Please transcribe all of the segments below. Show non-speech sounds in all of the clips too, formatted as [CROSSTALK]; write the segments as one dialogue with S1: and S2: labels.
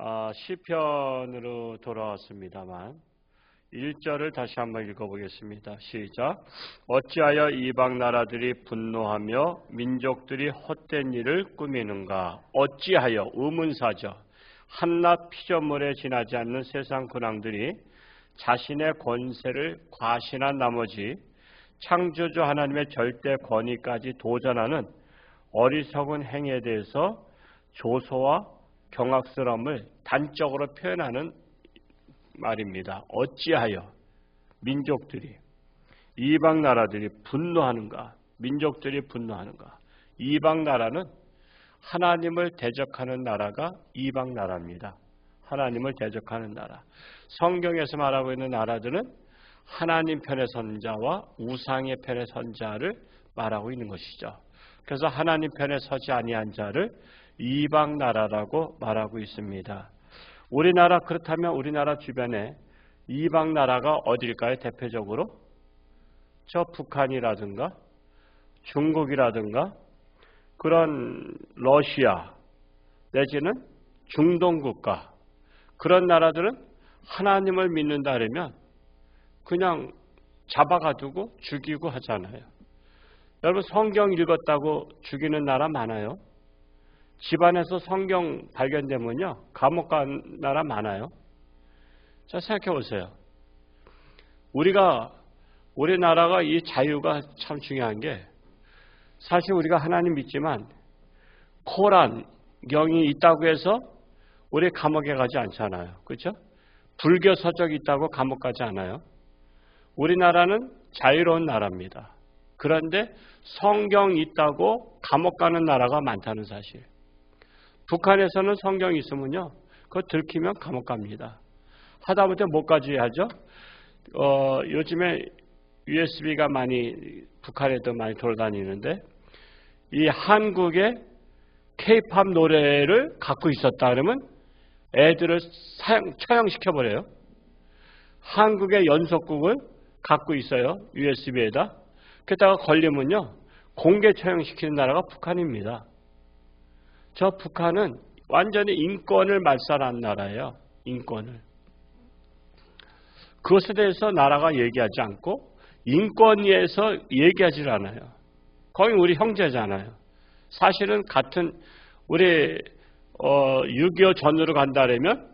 S1: 아, 시편으로 돌아왔습니다만 1절을 다시 한번 읽어보겠습니다. 시작. 어찌하여 이방 나라들이 분노하며 민족들이 헛된 일을 꾸미는가? 어찌하여 의문사죠. 한낱 피조물에 지나지 않는 세상 근황들이 자신의 권세를 과신한 나머지 창조주 하나님의 절대 권위까지 도전하는 어리석은 행위에 대해서 조소와 경악스러움을 단적으로 표현하는 말입니다. 어찌하여 민족들이 이방 나라들이 분노하는가? 민족들이 분노하는가? 이방 나라는 하나님을 대적하는 나라가 이방 나라입니다. 하나님을 대적하는 나라. 성경에서 말하고 있는 나라들은 하나님 편의 선자와 우상의 편의 선자를 말하고 있는 것이죠. 그래서 하나님 편에 서지 아니한 자를 이방 나라라고 말하고 있습니다. 우리나라 그렇다면 우리나라 주변에 이방 나라가 어딜까요? 대표적으로 저 북한이라든가 중국이라든가 그런 러시아 내지는 중동 국가 그런 나라들은 하나님을 믿는다 그러면 그냥 잡아가두고 죽이고 하잖아요. 여러분 성경 읽었다고 죽이는 나라 많아요. 집안에서 성경 발견되면요 감옥 간 나라 많아요. 자 생각해 보세요. 우리가 우리나라가 이 자유가 참 중요한 게 사실 우리가 하나님 믿지만 코란 경이 있다고 해서 우리 감옥에 가지 않잖아요. 그렇죠? 불교 서적이 있다고 감옥 가지 않아요. 우리나라는 자유로운 나라입니다. 그런데 성경이 있다고 감옥 가는 나라가 많다는 사실. 북한에서는 성경이 있으면요. 그거 들키면 감옥 갑니다. 하다못해 못까지 하죠. 어, 요즘에 USB가 많이 북한에도 많이 돌아다니는데 이 한국의 케이팝 노래를 갖고 있었다 그러면 애들을 사용, 처형시켜 버려요. 한국의 연속국을 갖고 있어요. USB에다. 그다가 걸리면요. 공개 처형시키는 나라가 북한입니다. 저 북한은 완전히 인권을 말살한 나라예요. 인권을. 그것에 대해서 나라가 얘기하지 않고 인권위에서 얘기하지 않아요. 거의 우리 형제잖아요. 사실은 같은 우리 어, 6.25 전으로 간다면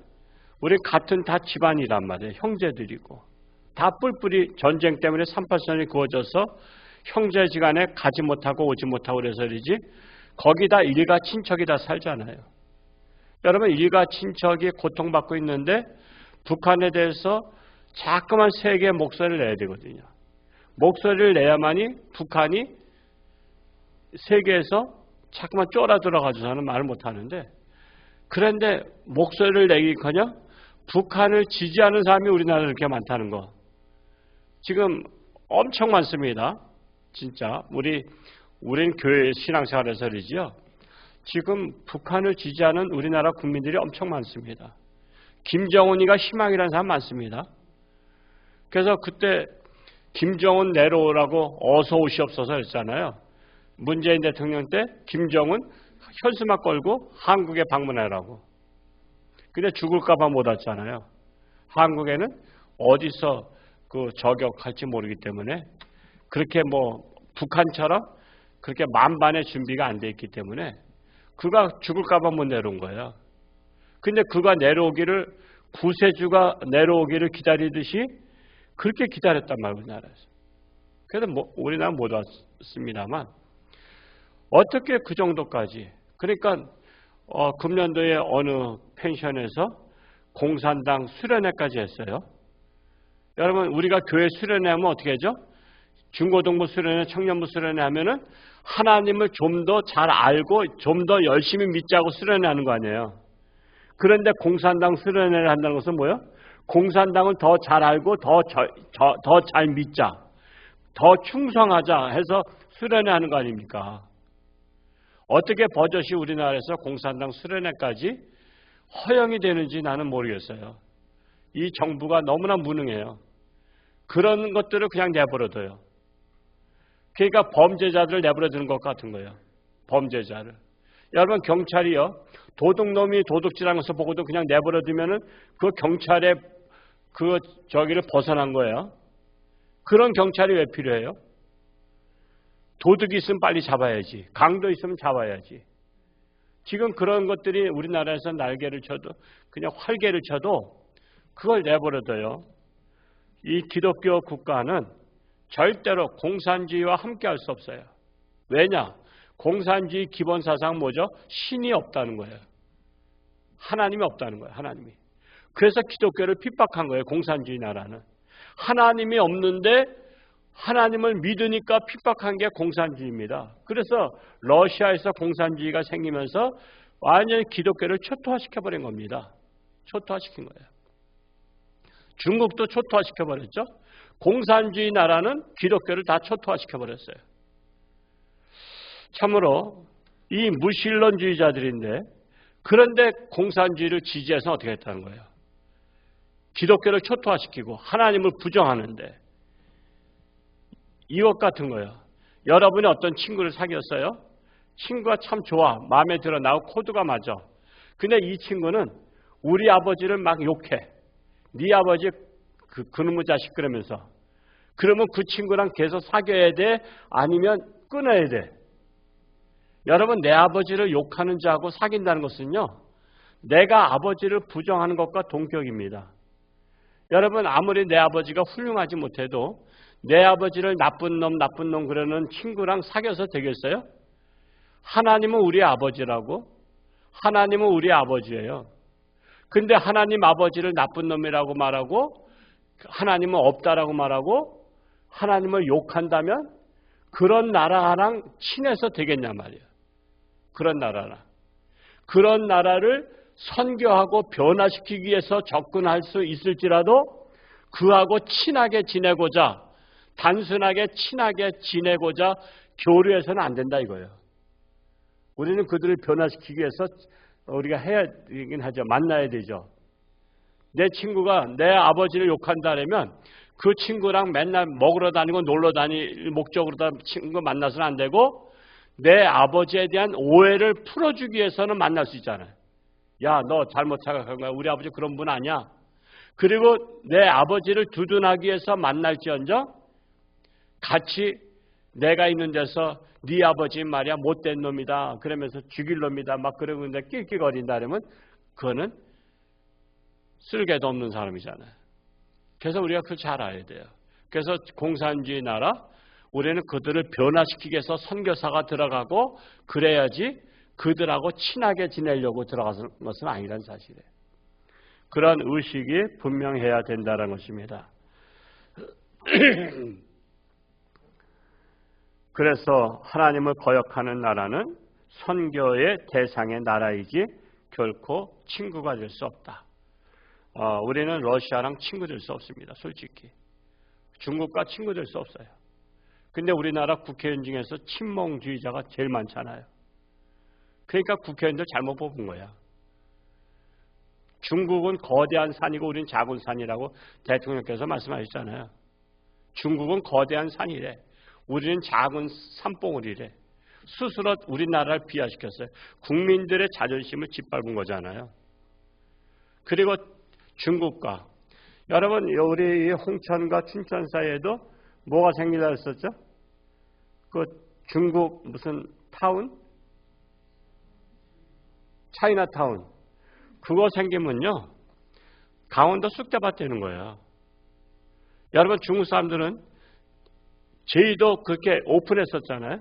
S1: 우리 같은 다 집안이란 말이에요. 형제들이고. 다 뿔뿔이 전쟁 때문에 38선이 구워져서 형제지간에 가지 못하고 오지 못하고 그래서이지 거기다 일가 친척이 다 살잖아요. 여러분 일가 친척이 고통받고 있는데 북한에 대해서 자꾸만 세계 목소리를 내야 되거든요. 목소리를 내야만이 북한이 세계에서 자꾸만 쫄아 들어가서는 말을 못하는데 그런데 목소리를 내기커녕 북한을 지지하는 사람이 우리나라에 이렇게 많다는 거. 지금 엄청 많습니다. 진짜 우리 우리는 교회 신앙생활에서 그러지요. 지금 북한을 지지하는 우리나라 국민들이 엄청 많습니다. 김정은이가 희망이라는 사람 많습니다. 그래서 그때 김정은 내려오라고 어서 오시옵소서 했잖아요. 문재인 대통령 때 김정은 현수막 걸고 한국에 방문하라고. 근데 죽을까봐 못 왔잖아요. 한국에는 어디서 그 저격할지 모르기 때문에 그렇게 뭐 북한처럼 그렇게 만반의 준비가 안 돼 있기 때문에 그가 죽을까봐 못 내려온 거예요. 근데 그가 내려오기를 구세주가 내려오기를 기다리듯이 그렇게 기다렸단 말이에요, 우리나라에서. 그래서 뭐 우리나라 못 왔습니다만 어떻게 그 정도까지 그러니까 어, 금년도에 어느 펜션에서 공산당 수련회까지 했어요. 여러분 우리가 교회 수련회 하면 어떻게 하죠? 중고등부 수련회, 청년부 수련회 하면은 하나님을 좀 더 잘 알고 좀 더 열심히 믿자고 수련회 하는 거 아니에요. 그런데 공산당 수련회를 한다는 것은 뭐예요? 공산당을 더 잘 알고 더 잘 믿자, 더 충성하자 해서 수련회 하는 거 아닙니까? 어떻게 버젓이 우리나라에서 공산당 수련회까지 허용이 되는지 나는 모르겠어요. 이 정부가 너무나 무능해요. 그런 것들을 그냥 내버려둬요. 그러니까 범죄자들을 내버려 두는 것 같은 거예요. 범죄자를. 여러분 경찰이요. 도둑놈이 도둑질하는 것을 보고도 그냥 내버려 두면은 그 경찰의 그 저기를 벗어난 거예요. 그런 경찰이 왜 필요해요? 도둑이 있으면 빨리 잡아야지. 강도 있으면 잡아야지. 지금 그런 것들이 우리나라에서 날개를 쳐도 그냥 활개를 쳐도 그걸 내버려둬요. 이 기독교 국가는 절대로 공산주의와 함께 할 수 없어요. 왜냐? 공산주의 기본 사상 뭐죠? 신이 없다는 거예요. 하나님이 없다는 거예요. 하나님이. 그래서 기독교를 핍박한 거예요. 공산주의 나라는. 하나님이 없는데 하나님을 믿으니까 핍박한 게 공산주의입니다. 그래서 러시아에서 공산주의가 생기면서 완전히 기독교를 초토화시켜버린 겁니다. 초토화시킨 거예요. 중국도 초토화시켜버렸죠. 공산주의 나라는 기독교를 다 초토화시켜 버렸어요. 참으로 이 무신론주의자들인데 그런데 공산주의를 지지해서 어떻게 했다는 거예요? 기독교를 초토화시키고 하나님을 부정하는데 이것 같은 거예요. 여러분이 어떤 친구를 사귀었어요? 친구가 참 좋아. 마음에 들어. 나하고 코드가 맞아. 근데 이 친구는 우리 아버지를 막 욕해. 네 아버지 그 그놈의 자식 그러면서. 그러면 그 친구랑 계속 사귀어야 돼? 아니면 끊어야 돼? 여러분 내 아버지를 욕하는 자하고 사귄다는 것은요. 내가 아버지를 부정하는 것과 동격입니다. 여러분 아무리 내 아버지가 훌륭하지 못해도 내 아버지를 나쁜 놈 나쁜 놈 그러는 친구랑 사귀어서 되겠어요? 하나님은 우리 아버지라고 하나님은 우리 아버지예요. 근데 하나님 아버지를 나쁜 놈이라고 말하고 하나님은 없다라고 말하고 하나님을 욕한다면 그런 나라랑 친해서 되겠냐 말이에요. 그런 나라랑. 그런 나라를 선교하고 변화시키기 위해서 접근할 수 있을지라도 그하고 친하게 지내고자 단순하게 친하게 지내고자 교류해서는 안 된다 이거예요. 우리는 그들을 변화시키기 위해서 우리가 해야 되긴 하죠. 만나야 되죠. 내 친구가 내 아버지를 욕한다면 그 친구랑 맨날 먹으러 다니고 놀러 다닐 목적으로 다 친구 만나서는 안 되고 내 아버지에 대한 오해를 풀어주기 위해서는 만날 수 있잖아요. 야, 너 잘못 생각한 거야. 우리 아버지 그런 분 아니야. 그리고 내 아버지를 두둔하기 위해서 만날지언정 같이 내가 있는 데서 네 아버지 말이야 못된 놈이다. 그러면서 죽일 놈이다. 막 그러고 있는데 낄낄거린다 그러면 그거는 쓸개도 없는 사람이잖아요. 그래서 우리가 그걸 잘 알아야 돼요. 그래서 공산주의 나라 우리는 그들을 변화시키기 위해서 선교사가 들어가고 그래야지 그들하고 친하게 지내려고 들어가는 것은 아니라는 사실이에요. 그런 의식이 분명해야 된다는 것입니다. [CLEARS THROAT] 그래서 하나님을 거역하는 나라는 선교의 대상의 나라이지 결코 친구가 될 수 없다. 어, 우리는 러시아랑 친구 될 수 없습니다. 솔직히. 중국과 친구 될 수 없어요. 근데 우리나라 국회의원 중에서 친몽주의자가 제일 많잖아요. 그러니까 국회의원들 잘못 뽑은 거야. 중국은 거대한 산이고 우리는 작은 산이라고 대통령께서 말씀하셨잖아요. 중국은 거대한 산이래. 우리는 작은 산봉우리래. 스스로 우리나라를 비하시켰어요. 국민들의 자존심을 짓밟은 거잖아요. 그리고 중국과 여러분 우리 홍천과 춘천 사이에도 뭐가 생기다 했었죠? 그 중국 무슨 타운? 차이나타운. 그거 생기면요. 강원도 쑥대밭 되는 거예요. 여러분 중국 사람들은 제의도 그렇게 오픈했었잖아요.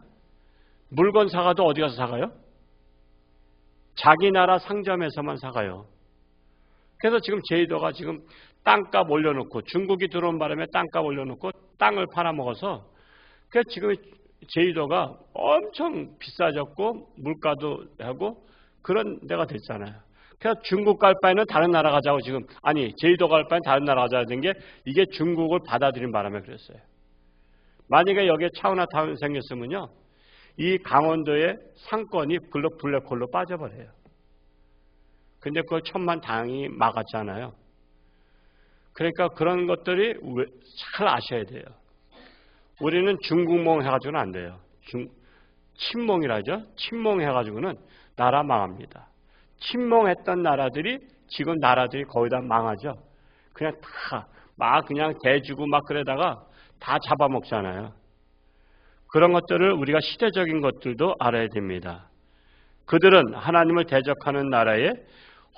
S1: 물건 사가도 어디 가서 사가요? 자기 나라 상점에서만 사가요. 그래서 지금 제이도가 지금 땅값 올려놓고 중국이 들어온 바람에 땅값 올려놓고 땅을 팔아먹어서 그래서 지금 제이도가 엄청 비싸졌고 물가도 하고 그런 데가 됐잖아요. 그래서 중국 갈 바에는 다른 나라 가자고 지금 아니 제이도 갈 바에는 다른 나라 가자는 게 이게 중국을 받아들인 바람에 그랬어요. 만약에 여기에 차우나타운 생겼으면요. 이 강원도의 상권이 블랙홀로 빠져버려요. 근데 그걸 천만 당이 막았잖아요. 그러니까 그런 것들이 잘 아셔야 돼요. 우리는 중국몽 해가지고는 안 돼요. 중, 친몽이라죠. 친몽 해가지고는 나라 망합니다. 침몽했던 나라들이 지금 나라들이 거의 다 망하죠. 그냥 다 막 그냥 대주고 막 그러다가 다 잡아먹잖아요. 그런 것들을 우리가 시대적인 것들도 알아야 됩니다. 그들은 하나님을 대적하는 나라에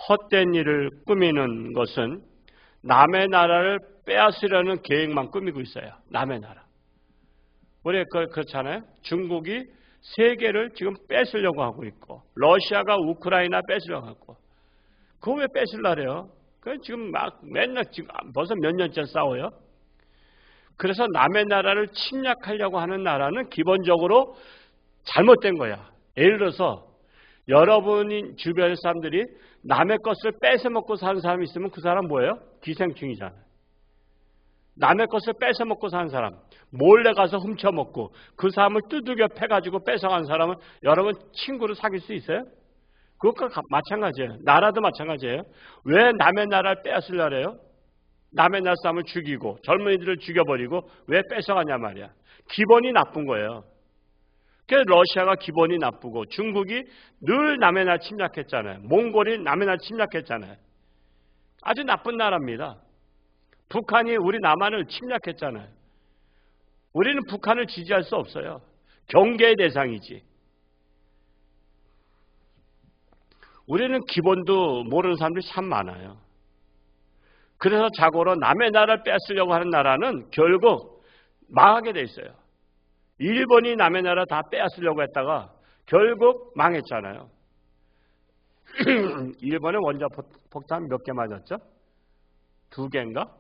S1: 헛된 일을 꾸미는 것은 남의 나라를 빼앗으려는 계획만 꾸미고 있어요. 남의 나라. 우리 그 그렇잖아요. 중국이 세계를 지금 뺏으려고 하고 있고 러시아가 우크라이나 뺏으려고 하고 그거 왜 뺏으려래요? 그 지금 막 맨날 지금 벌써 몇 년째 싸워요. 그래서 남의 나라를 침략하려고 하는 나라는 기본적으로 잘못된 거야. 예를 들어서 여러분이 주변의 사람들이 남의 것을 뺏어 먹고 사는 사람이 있으면 그 사람 뭐예요? 기생충이잖아요. 남의 것을 뺏어 먹고 사는 사람, 몰래 가서 훔쳐 먹고 그 사람을 두들겨 패가지고 뺏어간 사람은 여러분 친구로 사귈 수 있어요? 그것과 마찬가지예요. 나라도 마찬가지예요. 왜 남의 나라를 빼앗으려 해요? 남의 나라 사람을 죽이고 젊은이들을 죽여버리고 왜 뺏어가냐 말이야. 기본이 나쁜 거예요. 그래서 러시아가 기본이 나쁘고 중국이 늘 남의 나라 침략했잖아요. 몽골이 남의 나라 침략했잖아요. 아주 나쁜 나라입니다. 북한이 우리 남한을 침략했잖아요. 우리는 북한을 지지할 수 없어요. 경계의 대상이지. 우리는 기본도 모르는 사람들이 참 많아요. 그래서 자고로 남의 나라를 뺏으려고 하는 나라는 결국 망하게 돼 있어요. 일본이 남의 나라 다 빼앗으려고 했다가 결국 망했잖아요. [CLEARS THROAT] 일본의 원자 폭탄 몇 개 맞았죠? 두 개인가?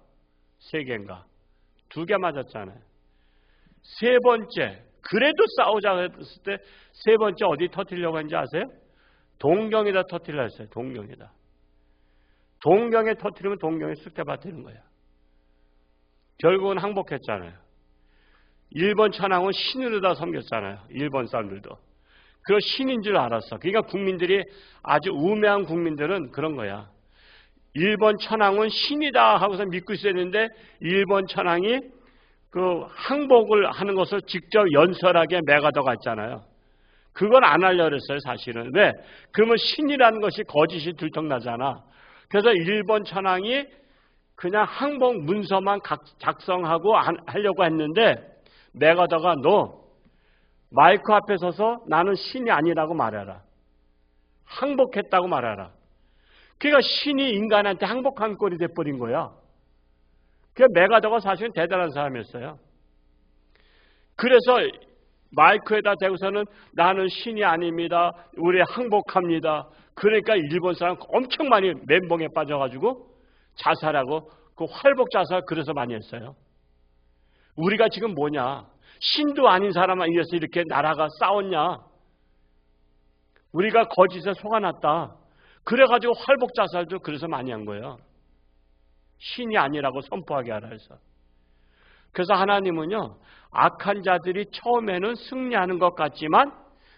S1: 세 개인가? 두 개 맞았잖아요. 세 번째, 그래도 싸우자 했을 때 세 번째 어디 터뜨리려고 했는지 아세요? 동경에다 터뜨리려 했어요. 동경에다. 동경에 터뜨리면 동경에 쑥대밭 되는 거예요. 결국은 항복했잖아요. 일본 천황은 신으로 다 섬겼잖아요. 일본 사람들도. 그 신인 줄 알았어. 그러니까 국민들이 아주 우매한 국민들은 그런 거야. 일본 천황은 신이다 하고서 믿고 있었는데 일본 천황이 그 항복을 하는 것을 직접 연설하게 매가더 갔잖아요. 그건 안 하려고 그랬어요, 사실은. 왜? 그러면 신이라는 것이 거짓이 들통나잖아. 그래서 일본 천황이 그냥 항복 문서만 작성하고 하려고 했는데 매가더가 너 마이크 앞에 서서 나는 신이 아니라고 말해라. 항복했다고 말해라. 그러니까 신이 인간한테 항복한 꼴이 돼버린 거야. 그 메가더가 사실은 대단한 사람이었어요. 그래서 마이크에다 대고서는 나는 신이 아닙니다. 우리 항복합니다. 그러니까 일본 사람 엄청 많이 멘붕에 빠져가지고 자살하고 그 활복 자살 그래서 많이 했어요. 우리가 지금 뭐냐? 신도 아닌 사람만 위해서 이렇게 나라가 싸웠냐? 우리가 거짓에 속아났다. 그래가지고 활복 자살도 그래서 많이 한 거예요. 신이 아니라고 선포하게 하라 해서. 그래서 하나님은요, 악한 자들이 처음에는 승리하는 것 같지만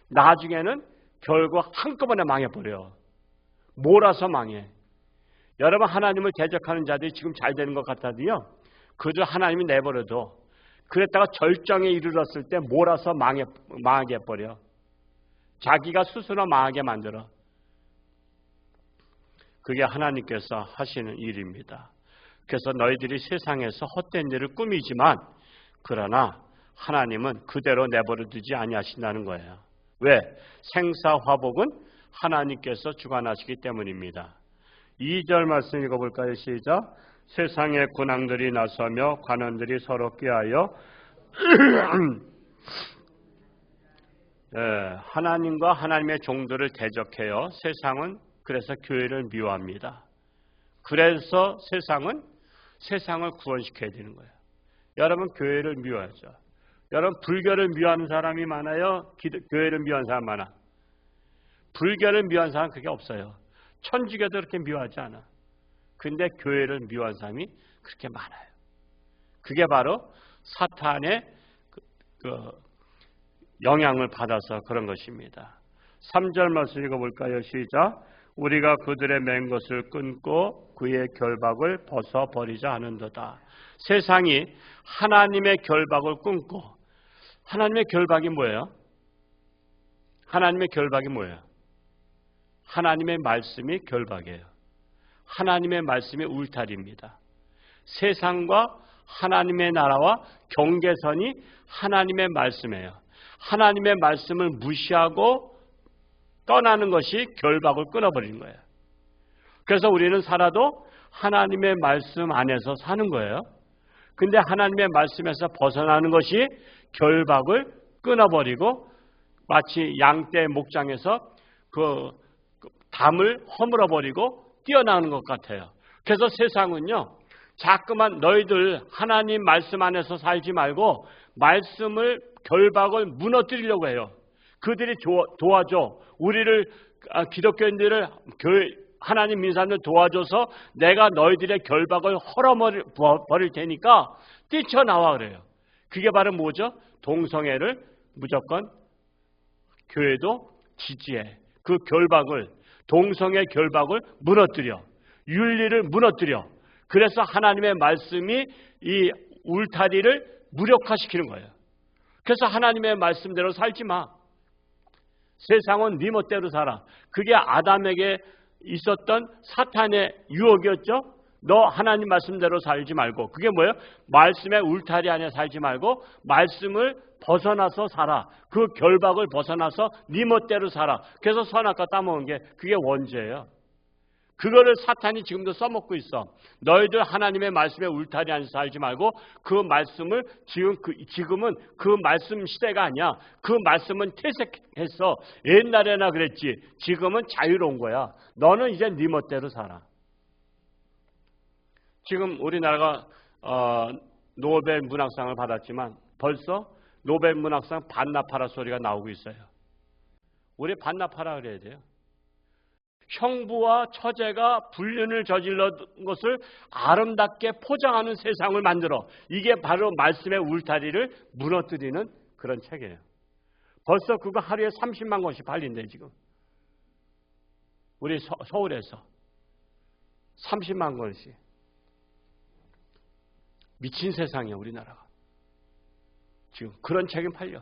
S1: 나중에는 결국 한꺼번에 망해버려요. 몰아서 망해. 여러분 하나님을 대적하는 자들이 지금 잘 되는 것 같아도요. 그저 하나님이 내버려둬. 그랬다가 절정에 이르렀을 때 몰아서 망해, 망하게 해버려. 자기가 스스로 망하게 만들어. 그게 하나님께서 하시는 일입니다. 그래서 너희들이 세상에서 헛된 일을 꾸미지만 그러나 하나님은 그대로 내버려 두지 아니하신다는 거예요. 왜? 생사화복은 하나님께서 주관하시기 때문입니다. 2절 말씀 읽어볼까요? 시작. 세상의 군왕들이 나서며 관원들이 서로 꾀하여 [CLEARS THROAT] 예, 하나님과 하나님의 종들을 대적해요. 세상은 그래서 교회를 미워합니다. 그래서 세상은 세상을 구원시켜야 되는 거예요. 여러분 교회를 미워하죠. 여러분 불교를 미워하는 사람이 많아요. 기도, 교회를 미워하는 사람 많아. 불교를 미워하는 사람 그게 없어요. 천주교도 그렇게 미워하지 않아. 근데 교회를 미워하는 사람이 그렇게 많아요. 그게 바로 사탄의 그, 그 영향을 받아서 그런 것입니다. 3절 말씀 읽어볼까요? 시작. 우리가 그들의 맨 것을 끊고 그의 결박을 벗어버리자 하는도다. 세상이 하나님의 결박을 끊고 하나님의 결박이 뭐예요? 하나님의 결박이 뭐예요? 하나님의 말씀이 결박이에요. 하나님의 말씀이 울타리입니다. 세상과 하나님의 나라와 경계선이 하나님의 말씀이에요. 하나님의 말씀을 무시하고 떠나는 것이 결박을 끊어버리는 거예요. 그래서 우리는 살아도 하나님의 말씀 안에서 사는 거예요. 근데 하나님의 말씀에서 벗어나는 것이 결박을 끊어버리고 마치 양떼 목장에서 그 담을 허물어버리고 뛰어나오는 것 같아요. 그래서 세상은요, 자꾸만 너희들 하나님 말씀 안에서 살지 말고 말씀을 결박을 무너뜨리려고 해요. 그들이 도와줘. 우리를 아, 기독교인들을 하나님 민사들 도와줘서 내가 너희들의 결박을 헐어버릴 테니까 뛰쳐나와 그래요. 그게 바로 뭐죠? 동성애를 무조건 교회도 지지해. 그 결박을 동성애 결박을 무너뜨려. 윤리를 무너뜨려. 그래서 하나님의 말씀이 이 울타리를 무력화시키는 거예요. 그래서 하나님의 말씀대로 살지 마. 세상은 네 멋대로 살아. 그게 아담에게 있었던 사탄의 유혹이었죠. 너 하나님 말씀대로 살지 말고 그게 뭐예요? 말씀의 울타리 안에 살지 말고 말씀을 벗어나서 살아. 그 결박을 벗어나서 네 멋대로 살아. 그래서 선악과 따먹은 게 그게 원죄예요. 그거를 사탄이 지금도 써먹고 있어. 너희들 하나님의 말씀에 울타리 안에서 살지 말고 그 말씀을 지금 그, 지금은 그 말씀 시대가 아니야. 그 말씀은 퇴색했어. 옛날에나 그랬지. 지금은 자유로운 거야. 너는 이제 네 멋대로 살아. 지금 우리나라가 어, 노벨 문학상을 받았지만 벌써 노벨 문학상 반납하라 소리가 나오고 있어요. 우리 반납하라 그래야 돼요. 형부와 처제가 불륜을 저질렀던 것을 아름답게 포장하는 세상을 만들어 이게 바로 말씀의 울타리를 무너뜨리는 그런 책이에요. 벌써 그거 하루에 30만 권씩 팔린대 지금. 우리 서, 울에서 30만 권씩. 미친 세상이야 우리나라가. 지금 그런 책이 팔려.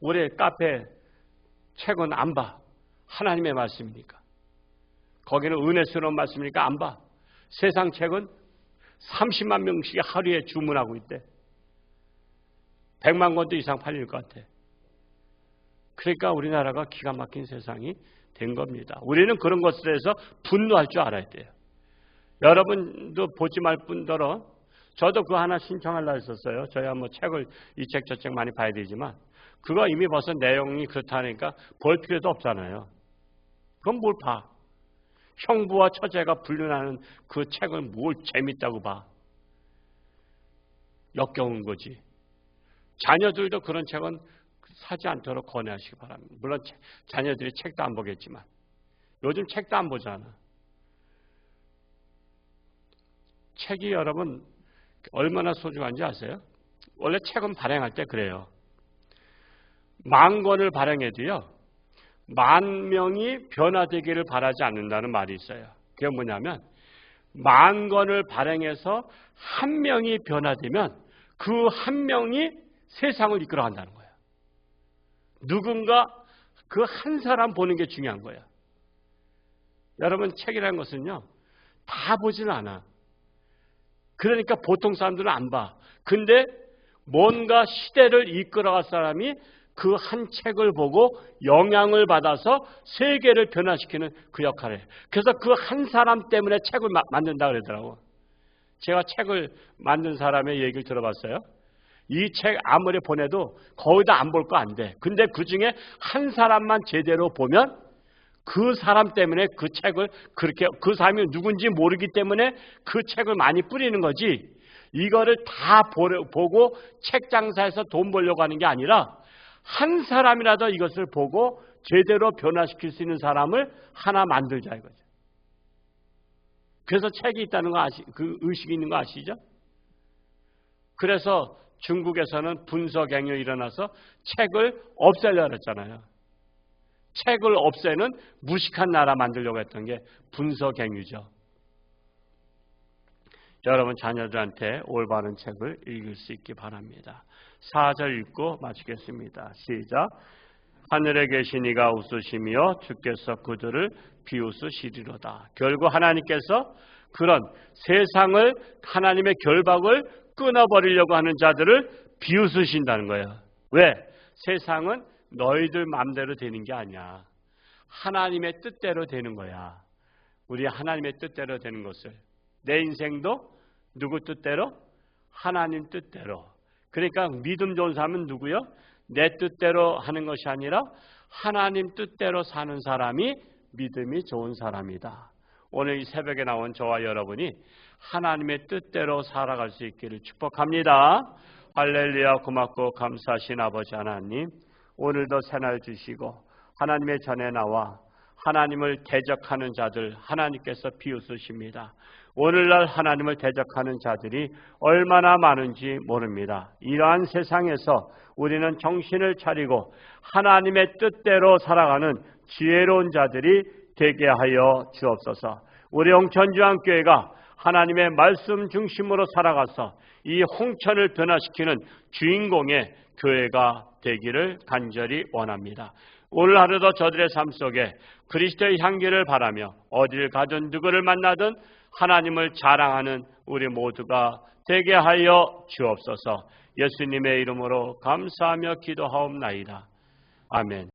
S1: 올해 카페 책은 안 봐. 하나님의 말씀이니까. 거기는 은혜스러운 말씀이니까 안 봐. 세상 책은 30만 명씩 하루에 주문하고 있대. 100만 권도 이상 팔릴 것 같아. 그러니까 우리나라가 기가 막힌 세상이 된 겁니다. 우리는 그런 것에 대해서 분노할 줄 알아야 돼요. 여러분도 보지 말 뿐더러 저도 그거 하나 신청하려 했었어요. 저야 뭐 책을 이 책 저 책 많이 봐야 되지만 그거 이미 벌써 내용이 그렇다니까 볼 필요도 없잖아요. 그건 뭘 봐? 형부와 처제가 불륜하는 그 책을 뭘 재밌다고 봐? 역겨운 거지. 자녀들도 그런 책은 사지 않도록 권해하시기 바랍니다. 물론 자녀들이 책도 안 보겠지만 요즘 책도 안 보잖아. 책이 여러분 얼마나 소중한지 아세요? 원래 책은 발행할 때 그래요. 만 권을 발행해도요. 만 명이 변화되기를 바라지 않는다는 말이 있어요. 그게 뭐냐면 만 권을 발행해서 한 명이 변화되면 그 한 명이 세상을 이끌어 간다는 거예요. 누군가 그 한 사람 보는 게 중요한 거예요. 여러분 책이라는 것은요. 다 보지는 않아. 그러니까 보통 사람들은 안 봐. 근데 뭔가 시대를 이끌어갈 사람이 그 한 책을 보고 영향을 받아서 세계를 변화시키는 그 역할을 해요. 그래서 그 한 사람 때문에 책을 마, 만든다 그러더라고. 제가 책을 만든 사람의 얘기를 들어봤어요. 이 책 아무리 보내도 거의 다 안 볼 거 안 돼. 근데 그 중에 한 사람만 제대로 보면 그 사람 때문에 그 책을 그렇게 그 사람이 누군지 모르기 때문에 그 책을 많이 뿌리는 거지. 이거를 다 보고 책 장사해서 돈 벌려고 하는 게 아니라 한 사람이라도 이것을 보고 제대로 변화시킬 수 있는 사람을 하나 만들자 이거죠. 그래서 책이 있다는 거 아시, 그 의식이 있는 거 아시죠? 그래서 중국에서는 분석행위 일어나서 책을 없애려고 했잖아요. 책을 없애는 무식한 나라 만들려고 했던 게 분서갱유죠. 여러분 자녀들한테 올바른 책을 읽을 수 있기 바랍니다. 4절 읽고 마치겠습니다. 시작. 하늘에 계신 이가 웃으시며 주께서 그들을 비웃으시리로다. 결국 하나님께서 그런 세상을 하나님의 결박을 끊어버리려고 하는 자들을 비웃으신다는 거예요. 왜? 세상은 너희들 마음대로 되는 게 아니야. 하나님의 뜻대로 되는 거야. 우리 하나님의 뜻대로 되는 것을 내 인생도 누구 뜻대로? 하나님 뜻대로. 그러니까 믿음 좋은 사람은 누구요? 내 뜻대로 하는 것이 아니라 하나님 뜻대로 사는 사람이 믿음이 좋은 사람이다. 오늘 이 새벽에 나온 저와 여러분이 하나님의 뜻대로 살아갈 수 있기를 축복합니다. 할렐루야 고맙고 감사하신 아버지 하나님 오늘도 새날 주시고 하나님의 전에 나와 하나님을 대적하는 자들 하나님께서 비웃으십니다. 오늘날 하나님을 대적하는 자들이 얼마나 많은지 모릅니다. 이러한 세상에서 우리는 정신을 차리고 하나님의 뜻대로 살아가는 지혜로운 자들이 되게 하여 주옵소서. 우리 홍천주한교회가 하나님의 말씀 중심으로 살아가서 이 홍천을 변화시키는 주인공의 교회가 되기를 간절히 원합니다. 오늘 하루도 저들의 삶 속에 그리스도의 향기를 바라며 어디를 가든 누구를 만나든 하나님을 자랑하는 우리 모두가 되게 하여 주옵소서. 예수님의 이름으로 감사하며 기도하옵나이다. 아멘.